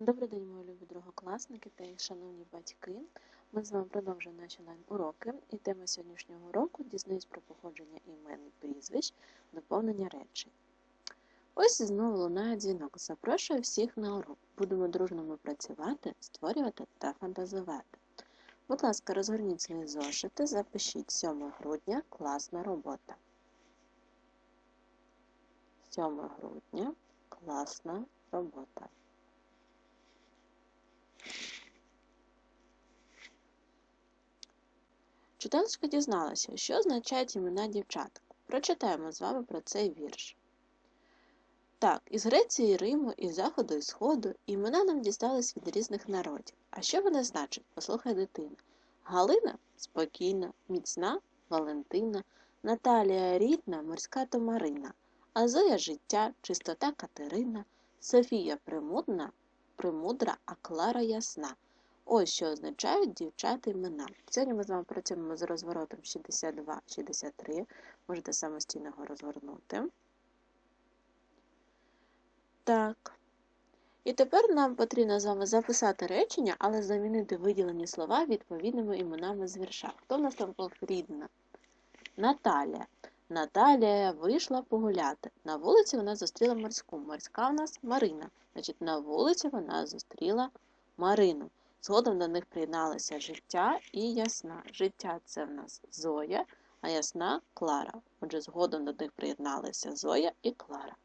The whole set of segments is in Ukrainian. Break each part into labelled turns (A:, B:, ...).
A: Добрий день, мої любі другокласники та їх шановні батьки. Ми з вами продовжуємо наші онлайн-уроки. І тема сьогоднішнього уроку дізнаюсь про походження імен і прізвищ, доповнення речень. Ось знову лунає дзвінок. Запрошую всіх на урок. Будемо дружно працювати, створювати та фантазувати. Будь ласка, розгорніть свої зошити, запишіть 7 грудня класна робота. 7 грудня класна робота. Читалочка дізналася, що означають імена дівчаток. Прочитаємо з вами про цей вірш. Так, із Греції, Риму, із Заходу і Сходу імена нам дістались від різних народів. А що вони значать? Послухай дитина. Галина спокійна, міцна Валентина, Наталія рідна, морська Томарина, а Зоя життя, чистота Катерина, Софія примудна, примудра, а Клара ясна. Ось що означають дівчата імена. Сьогодні ми з вами працюємо з розворотом 62-63. Можете самостійно його розгорнути. Так. І тепер нам потрібно з вами записати речення, але замінити виділені слова відповідними іменами з вірша. Хто в нас там був рідна? Наталія. Наталія вийшла погуляти. На вулиці вона зустріла морську. Морська у нас Марина. Значить, на вулиці вона зустріла Марину. Згодом до них приєдналися життя і ясна. Життя це в нас Зоя, а ясна Клара. Отже, згодом до них приєдналися Зоя і Клара.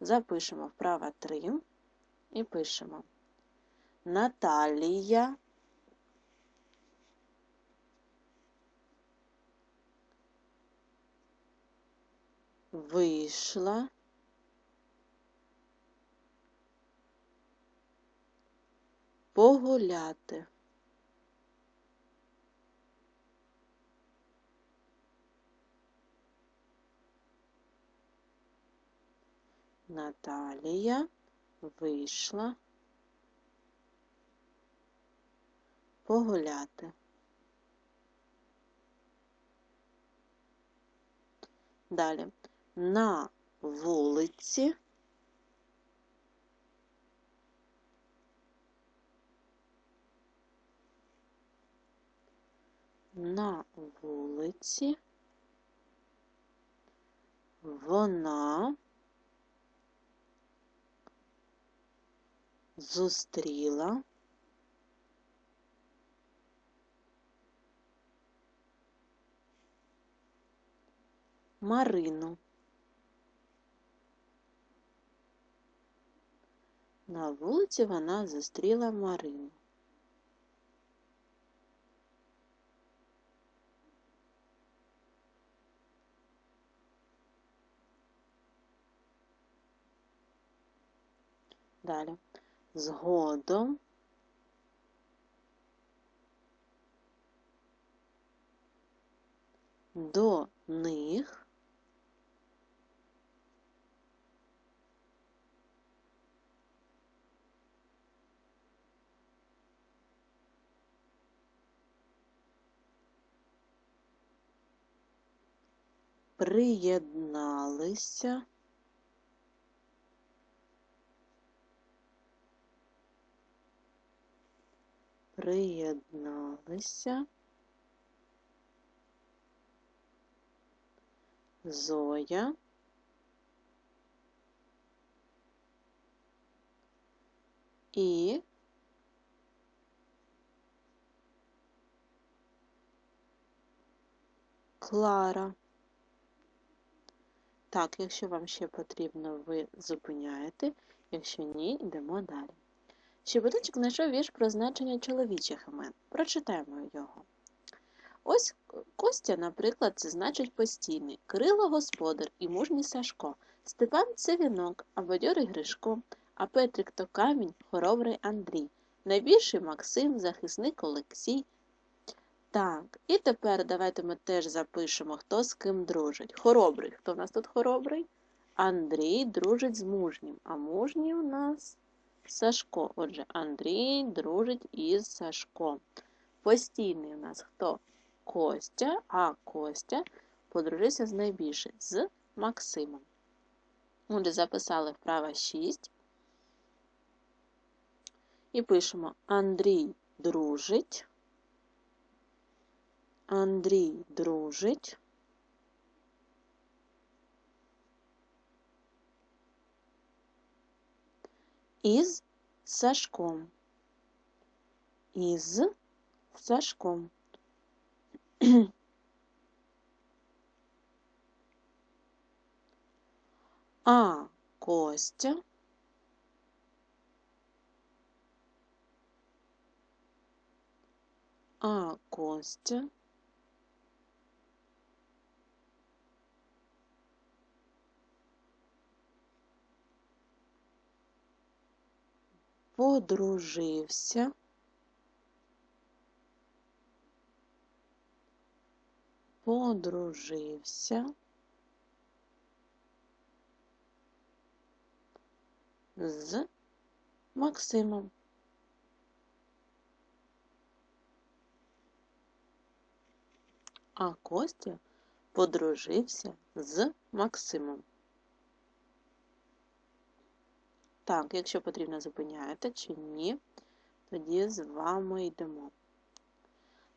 A: Запишемо вправо 3 і пишемо Наталія. Вийшла. Погуляти. Наталія вийшла погуляти. Далі на вулиці на вулиці вона зустріла Марину. На вулиці вона зустріла Марину. Далі. Згодом. До них. Приєдналися приєдналися Зоя і Клара. Так, якщо вам ще потрібно, ви зупиняєте, якщо ні, йдемо далі. Щебеточок знайшов вірш про значення чоловічих імен. Прочитаємо його. Ось Костя, наприклад, це значить постійний, Кирило господар і мужній Сашко, Степан це вінок, а бадьорий Гришко, а Петрик то камінь, хоробрий Андрій, найбільший Максим, захисник Олексій. Так, і тепер давайте ми теж запишемо, хто з ким дружить. Хоробрий. Хто в нас тут хоробрий? Андрій дружить з мужнім, а мужній у нас. Сашко. Отже, Андрій дружить із Сашком. Постійний у нас хто? Костя, а Костя подружився з найбільшим, з Максимом. Отже, записали вправа 6. І пишемо Андрій дружить. Андрій дружить. Із Сашком. Із Сашком. А Костя А Костя подружився подружився з Максимом. А Костя подружився з Максимом. Так, якщо потрібно, зупиняєте чи ні, тоді з вами йдемо.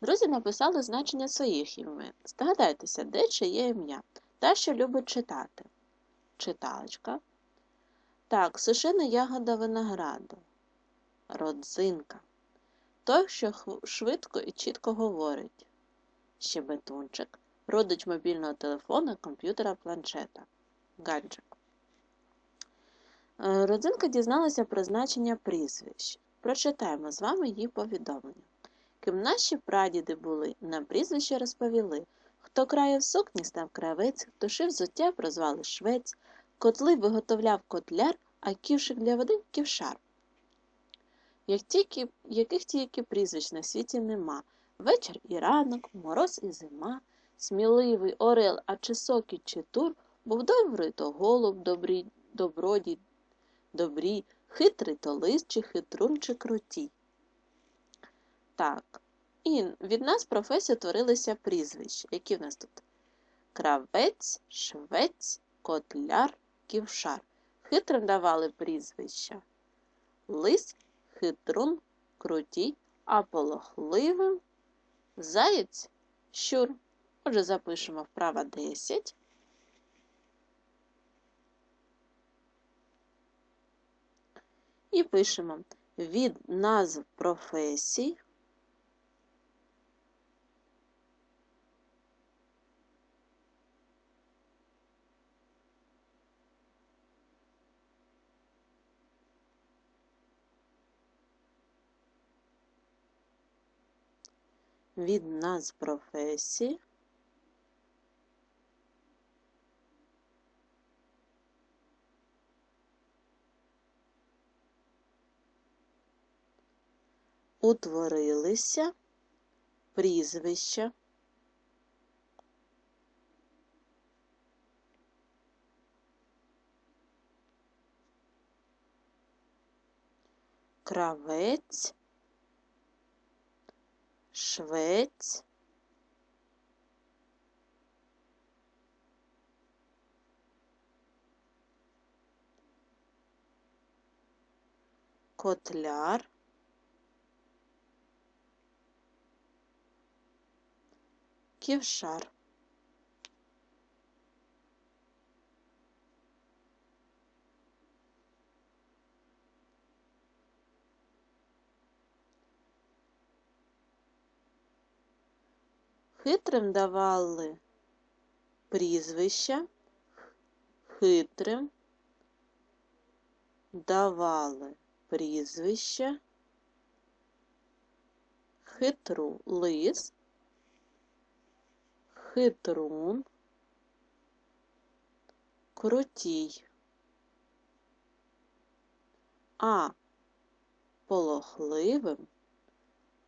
A: Друзі написали значення своїх імен. Здогадайтеся, де чиє ім'я та що любить читати. Читалочка. Так, сушена ягода винограду. Родзинка. Той, що швидко і чітко говорить. Щебетунчик. Родич мобільного телефона, комп'ютера, планшета. Гаджик. Е, Родзинка дізналася про значення прізвищ. Прочитаємо з вами її повідомлення. Ким наші прадіди були, нам прізвище розповіли. Хто країв сукні, став кравець, хто шив взуття, прозвали швець, котли виготовляв котляр, а ківшик для води ківшар. Як тільки, яких тільки прізвищ на світі нема. Вечір і ранок, мороз і зима, сміливий орел, а чи сокіт, чи тур, був добрий то голуб, добрий, добродій, добрій, хитрий то лис, чи хитрун, чи крутій. Так, і від нас професії творилися прізвища. Які в нас тут? Кравець, швець, котляр, ківшар. Хитрим давали прізвища. Лис, хитрун, крутій, а полохливим заєць, щур. Отже, запишемо вправа 10. І пишемо від назв професій. Від назв професій утворилися прізвища. Кравець, швець, котляр, ківшар. Хитрим давали прізвища, хитрим давали прізвища, хитру лис, хитрун, крутій, а. Полохливим,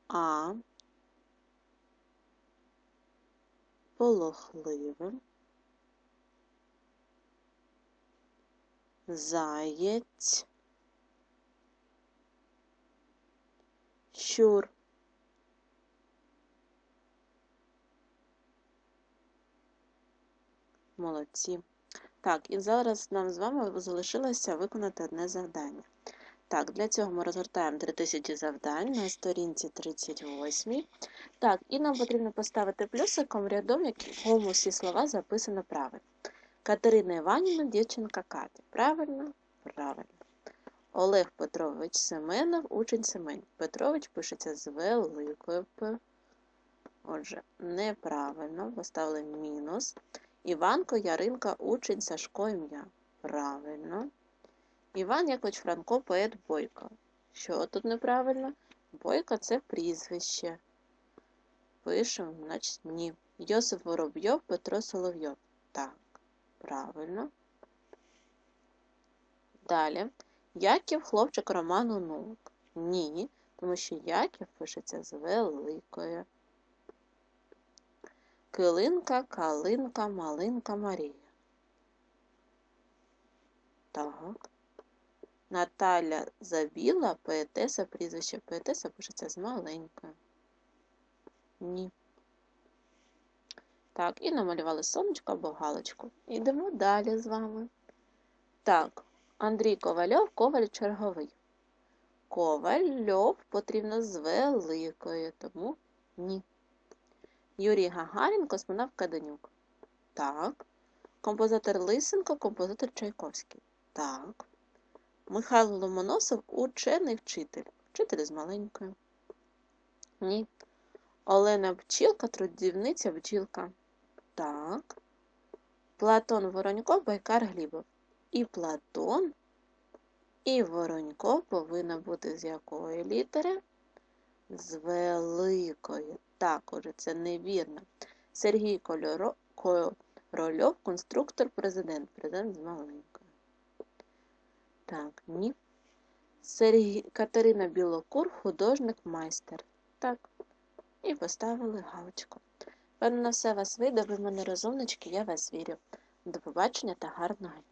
A: а. Полохливим, заєць, щур. Молодці. Так, і зараз нам з вами залишилося виконати одне завдання. Так, для цього ми розгортаємо 3000 завдань на сторінці 38. Так, і нам потрібно поставити плюсиком рядом, якому всі слова записано правильно. Катерина Іванівна, дівчинка Катя. Правильно? Правильно. Олег Петрович Семенов, учень Семен. Петрович пишеться з великою П. Отже, неправильно. Поставили мінус. Іванко Яринка, учень Сашко ім'я. Правильно. Іван Якович Франко, поет Бойко. Що тут неправильно? Бойко це прізвище. Пишемо, значить ні. Йосип Воробйов, Петро Соловйов. Так, правильно. Далі. Яків, хлопчик Роману Нулик. Ні, тому що Яків пишеться з великою. Килинка, калинка, малинка Марія. Так. Наталя Забіла, поетеса, прізвище поетеса пишеться з маленькою. Ні. Так, і намалювали сонечко або галочку. Йдемо далі з вами. Так, Андрій Ковальов, коваль черговий. Ковальов потрібно з великою, тому ні. Юрій Гагарін, космонавт Каденюк. Так. Композитор Лисенко, композитор Чайковський. Так. Михайло Ломоносов учений вчитель. Вчитель з маленькою. Ні. Олена Пчілка, трудівниця бджілка. Так. Платон Воронько, Байкар Глібов. І Платон, і Воронько повинна бути з якої літери? З великої. Так, уже це невірно. Сергій Корольов, конструктор, президент. Президент з маленькою. Так, ні. Сергій Катерина Білокур, художник, майстер. Так. І поставили галочку. Певно, все вас вийде, ви в мене розумнички, я вас вірю. До побачення та гарного дня.